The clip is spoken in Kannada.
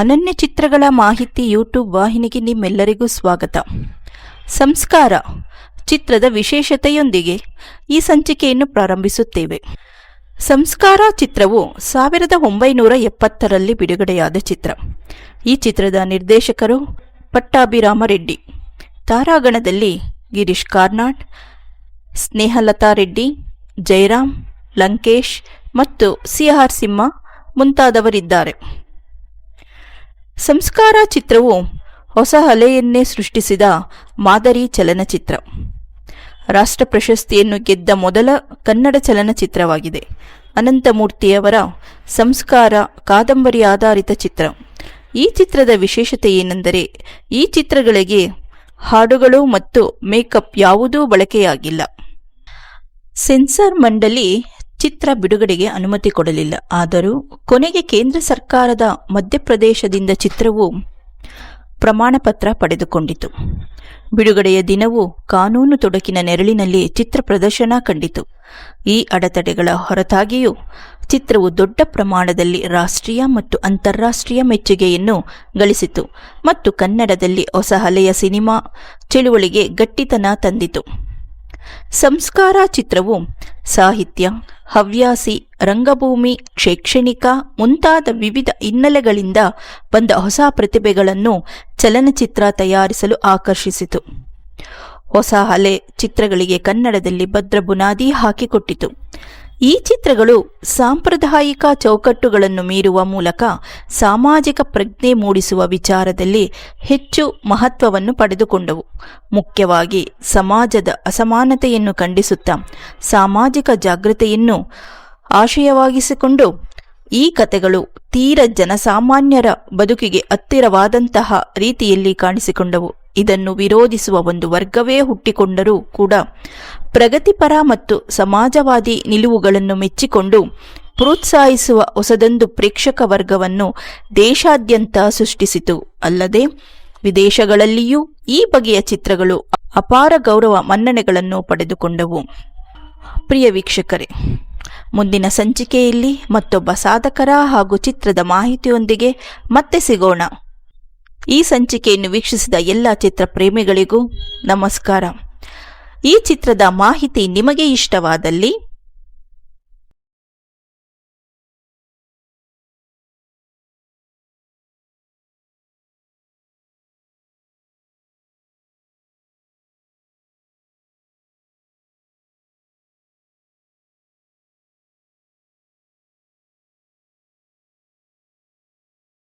ಅನನ್ಯ ಚಿತ್ರಗಳ ಮಾಹಿತಿ ಯೂಟ್ಯೂಬ್ ವಾಹಿನಿಗೆ ನಿಮ್ಮೆಲ್ಲರಿಗೂ ಸ್ವಾಗತ. ಸಂಸ್ಕಾರ, ಚಿತ್ರದ ವಿಶೇಷತೆಯೊಂದಿಗೆ ಈ ಸಂಚಿಕೆಯನ್ನು ಪ್ರಾರಂಭಿಸುತ್ತೇವೆ. ಸಂಸ್ಕಾರ ಚಿತ್ರವು ಸಾವಿರದ ಒಂಬೈನೂರ ಎಪ್ಪತ್ತರಲ್ಲಿ ಬಿಡುಗಡೆಯಾದ ಚಿತ್ರ. ಈ ಚಿತ್ರದ ನಿರ್ದೇಶಕರು ಪಟ್ಟಾಭಿರಾಮ ರೆಡ್ಡಿ, ತಾರಾಗಣದಲ್ಲಿ ಗಿರೀಶ್ ಕಾರ್ನಾಡ್, ಸ್ನೇಹಲತಾ ರೆಡ್ಡಿ, ಜಯರಾಮ್, ಲಂಕೇಶ್ ಮತ್ತು ಸಿ ಆರ್ ಸಿಂಹ ಮುಂತಾದವರಿದ್ದಾರೆ. ಸಂಸ್ಕಾರ ಚಿತ್ರವು ಹೊಸ ಅಲೆಯನ್ನೇ ಸೃಷ್ಟಿಸಿದ ಮಾದರಿ ಚಲನಚಿತ್ರ. ರಾಷ್ಟ್ರ ಪ್ರಶಸ್ತಿಯನ್ನು ಗೆದ್ದ ಮೊದಲ ಕನ್ನಡ ಚಲನಚಿತ್ರವಾಗಿದೆ. ಅನಂತಮೂರ್ತಿಯವರ ಸಂಸ್ಕಾರ ಕಾದಂಬರಿ ಆಧಾರಿತ ಚಿತ್ರ. ಈ ಚಿತ್ರದ ವಿಶೇಷತೆ ಏನೆಂದರೆ, ಈ ಚಿತ್ರಗಳಿಗೆ ಹಾಡುಗಳು ಮತ್ತು ಮೇಕಪ್ ಯಾವುದೂ ಬಳಕೆಯಾಗಿಲ್ಲ. ಸೆನ್ಸಾರ್ ಮಂಡಳಿ ಚಿತ್ರ ಬಿಡುಗಡೆಗೆ ಅನುಮತಿ ಕೊಡಲಿಲ್ಲ. ಆದರೂ ಕೊನೆಗೆ ಕೇಂದ್ರ ಸರ್ಕಾರದ ಮಧ್ಯಪ್ರದೇಶದಿಂದ ಚಿತ್ರವು ಪ್ರಮಾಣಪತ್ರ ಪಡೆದುಕೊಂಡಿತು. ಬಿಡುಗಡೆಯ ದಿನವೂ ಕಾನೂನು ತೊಡಕಿನ ನೆರಳಿನಲ್ಲಿ ಚಿತ್ರ ಪ್ರದರ್ಶನ ಕಂಡಿತು. ಈ ಅಡೆತಡೆಗಳ ಹೊರತಾಗಿಯೂ ಚಿತ್ರವು ದೊಡ್ಡ ಪ್ರಮಾಣದಲ್ಲಿ ರಾಷ್ಟ್ರೀಯ ಮತ್ತು ಅಂತಾರಾಷ್ಟ್ರೀಯ ಮೆಚ್ಚುಗೆಯನ್ನು ಗಳಿಸಿತು ಮತ್ತು ಕನ್ನಡದಲ್ಲಿ ಹೊಸ ಹಲೆಯ ಸಿನಿಮಾ ಚಳುವಳಿಗೆ ಗಟ್ಟಿತನ ತಂದಿತು. ಸಂಸ್ಕಾರ ಚಿತ್ರವು, ಸಾಹಿತ್ಯ, ಹವ್ಯಾಸಿ, ರಂಗಭೂಮಿ, ಶೈಕ್ಷಣಿಕ ಮುಂತಾದ ವಿವಿಧ ಹಿನ್ನೆಲೆಗಳಿಂದ ಬಂದ ಹೊಸ ಪ್ರತಿಭೆಗಳನ್ನು ಚಲನಚಿತ್ರ ತಯಾರಿಸಲು ಆಕರ್ಷಿಸಿತು. ಹೊಸ ಹಲೆ ಚಿತ್ರಗಳಿಗೆ ಕನ್ನಡದಲ್ಲಿ ಭದ್ರ ಬುನಾದಿ ಹಾಕಿಕೊಟ್ಟಿತು. ಈ ಚಿತ್ರಗಳು ಸಾಂಪ್ರದಾಯಿಕ ಚೌಕಟ್ಟುಗಳನ್ನು ಮೀರುವ ಮೂಲಕ ಸಾಮಾಜಿಕ ಪ್ರಜ್ಞೆ ಮೂಡಿಸುವ ವಿಚಾರದಲ್ಲಿ ಹೆಚ್ಚು ಮಹತ್ವವನ್ನು ಪಡೆದುಕೊಂಡವು. ಮುಖ್ಯವಾಗಿ ಸಮಾಜದ ಅಸಮಾನತೆಯನ್ನು ಖಂಡಿಸುತ್ತಾ ಸಾಮಾಜಿಕ ಜಾಗೃತೆಯನ್ನು ಆಶಯವಾಗಿಸಿಕೊಂಡು ಈ ಕತೆಗಳು ತೀರ ಜನಸಾಮಾನ್ಯರ ಬದುಕಿಗೆ ಹತ್ತಿರವಾದಂತಹ ರೀತಿಯಲ್ಲಿ ಕಾಣಿಸಿಕೊಂಡವು. ಇದನ್ನು ವಿರೋಧಿಸುವ ಒಂದು ವರ್ಗವೇ ಹುಟ್ಟಿಕೊಂಡರೂ ಕೂಡ ಪ್ರಗತಿಪರ ಮತ್ತು ಸಮಾಜವಾದಿ ನಿಲುವುಗಳನ್ನು ಮೆಚ್ಚಿಕೊಂಡು ಪ್ರೋತ್ಸಾಹಿಸುವ ಹೊಸದೊಂದು ಪ್ರೇಕ್ಷಕ ವರ್ಗವನ್ನು ದೇಶಾದ್ಯಂತ ಸೃಷ್ಟಿಸಿತು. ಅಲ್ಲದೆ ವಿದೇಶಗಳಲ್ಲಿಯೂ ಈ ಬಗೆಯ ಚಿತ್ರಗಳು ಅಪಾರ ಗೌರವ ಮನ್ನಣೆಗಳನ್ನು ಪಡೆದುಕೊಂಡವು. ಪ್ರಿಯ ವೀಕ್ಷಕರೇ, ಮುಂದಿನ ಸಂಚಿಕೆಯಲ್ಲಿ ಮತ್ತೊಬ್ಬ ಸಾಧಕರ ಹಾಗೂ ಚಿತ್ರದ ಮಾಹಿತಿಯೊಂದಿಗೆ ಮತ್ತೆ ಸಿಗೋಣ. ಈ ಸಂಚಿಕೆಯನ್ನು ವೀಕ್ಷಿಸಿದ ಎಲ್ಲ ಚಿತ್ರ ಪ್ರೇಮಿಗಳಿಗೂ ನಮಸ್ಕಾರ. ಈ ಚಿತ್ರದ ಮಾಹಿತಿ ನಿಮಗೆ ಇಷ್ಟವಾದಲ್ಲಿ